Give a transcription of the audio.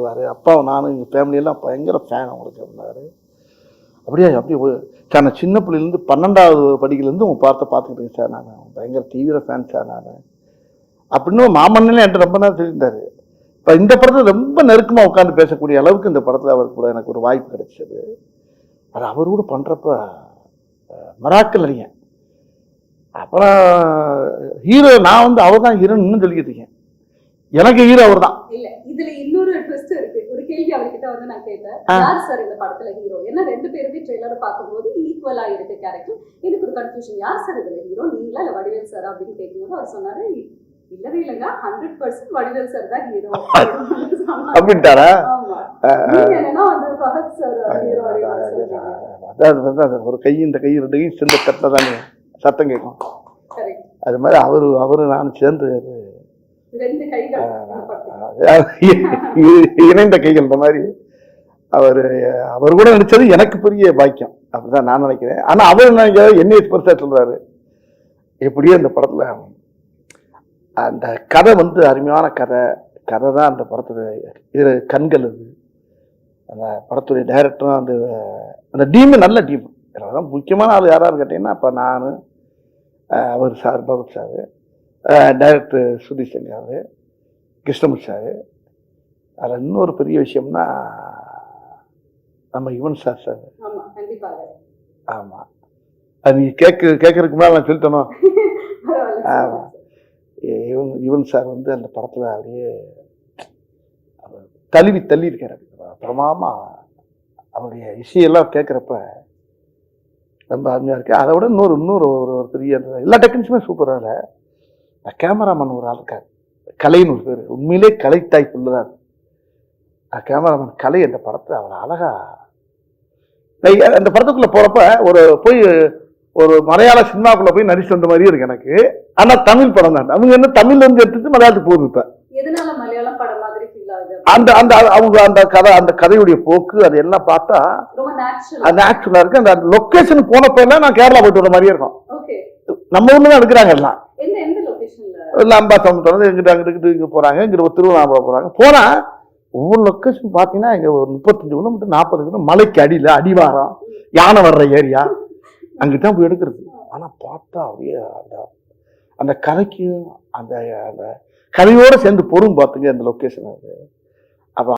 சொல்லுவார். அப்பாவை நானும் எங்கள் ஃபேமிலியெல்லாம் பயங்கர ஃபேன் அவங்களுக்கு இருந்தார் அப்படியே அப்படியே சார் நான் சின்ன பிள்ளைலேருந்து பன்னெண்டாவது படிக்கிலேருந்து உங்கள் பார்த்த பார்த்துக்கிட்டேன் சார் நான். பயங்கர தீவிர ஃபேன் சார் நான். அப்படின்னு மாமன்னே என்கிட்ட ரொம்ப நேரம் தெரிந்தார் இப்போ இந்த படத்தில் ரொம்ப நெருக்கமாக உட்காந்து பேசக்கூடிய அளவுக்கு இந்த படத்தில் அவர் கூட எனக்கு ஒரு வாய்ப்பு கிடைச்சது. அது அவர் கூட பண்ணுறப்ப மராக்கல் அறிஞன். அப்புறம் ஹீரோ நான் வந்து அவர் தான் ஹீரோன்னு சொல்லிக்கிட்டு இருக்கேன். எனக்கு ஹீரோ அவர் தான் இல்ல இதுல இன்னொரு ட்விஸ்ட் இருக்கு ஒரு கேள்வி அவர்கிட்ட வந்து நான் கேட்டேன். யார் சார் இந்த படத்துல ஹீரோ ஏன்னா ரெண்டு பேருமே ட்ரெய்லர் பார்க்கும்போது ஈக்குவலா இருக்கு கேரக்டர் எனக்கு ஒரு கன்ஃபியூஷன் யார் சார் இதுல ஹீரோ நீங்களா இல்ல வடிவேல் சார் அப்படின்னு கேட்கும்போது அவர் சொன்னாரு இல்லவே இல்லைங்க ஹண்ட்ரட் பர்சன்ட் வடிவேல் சார் தான் ஹீரோ அப்படின்ட்டாரா என்னன்னா வந்து பகத் சார் ஹீரோ ஒரு கை இந்த கை ரெண்டு கை சேர்ந்து தட்டில் தானே சத்தம் கேட்கும் அது மாதிரி அவரு அவரு நான் சேர்ந்து இணைந்த கைகள் இந்த மாதிரி. அவர் அவர் கூட நடிச்சது எனக்கு பெரிய பாக்கியம். அப்படிதான் நான் நினைக்கிறேன். ஆனா அவர் நினைக்கிறது என்னை பெருசா சொல்றாரு? எப்படியோ இந்த படத்துல அந்த கதை வந்து அருமையான கதை. கதை தான் அந்த படத்துல. இது கண்கள் அது. அந்த படத்துடைய டைரக்டரும் அந்த அந்த டீமு நல்ல டீம். முக்கியமான ஆள் யாராவது கேட்டீங்கன்னா அப்போ நான் அவர் sir Fahadh sir. Director Sudheesh Sankar Krishnamurthy sir அதில் இன்னொரு பெரிய விஷயம்னா நம்ம யுவன் சார் சார். ஆமாம் அது நீ கேட்க கேட்கறதுக்கு முன்னாடி நான் சொல்லிட்டேனோ? பரவாயில்ல ஆமா. இவன் யுவன் சார் வந்து அந்த படத்தில் அப்படியே தழுவி தள்ளி இருக்காரு பிரமாமா அவருடைய இசையெல்லாம் கேட்குறப்ப ரொம்ப அருமையாக இருக்கு. அதை விட இன்னொரு இன்னொரு ஒரு பெரிய எல்லா டெக்னிக்ஸுமே சூப்பராக இல்லை. கேமராமேன் ஒரு ஆள் இருக்கார். கலைன்னு ஒரு பேர். உண்மையிலே கலைத்தாய் புள்ளதான் கேமராமேன் கலை அந்த படத்தை அவர் அழகா அந்த படத்துக்குள்ளே போகிறப்ப ஒரு போய் ஒரு மலையாள சினிமாக்குள்ளே போய் நடிச்சு வந்த மாதிரியே இருக்கு எனக்கு. ஆனா தமிழ் படம் தான். அவங்க என்ன தமிழ்ல இருந்து எடுத்துட்டு மலையாளத்துக்கு போகுது இப்ப. அந்த அந்த அவங்க அந்த கதை அந்த கதையுடைய போக்கு அது எல்லாம் பார்த்தா ரொம்ப நேச்சுரல் இருக்கு. அந்த லொக்கேஷன் போனப்ப எல்லாம் நான் கேரளா போயிட்டு வர மாதிரியே இருக்கும். நம்ம ஊர்ல தான் எடுக்கிறாங்க எல்லாம். இல்லை அம்பாசமுத்திரம் வந்து எங்கிட்ட அங்கிட்டு இங்கிட்டு இங்க இங்கிட்ட ஒரு திருவண்ணாமலை போகிறாங்க போனால் ஒவ்வொரு லொக்கேஷன் பார்த்தீங்கன்னா இங்கே ஒரு முப்பத்தஞ்சு கிலோமீட்டர் நாற்பது கிலோமீட்டர் மலைக்கு அடியில் அடிவாரம் யானை வர்ற ஏரியா. அங்கிட்டு தான் போய் எடுக்கிறது. ஆனால் பார்த்தா அப்படியே அந்த அந்த கதைக்கும் அந்த அந்த கதையோட சேர்ந்து பொறும் பார்த்துங்க அந்த லொக்கேஷன் அது.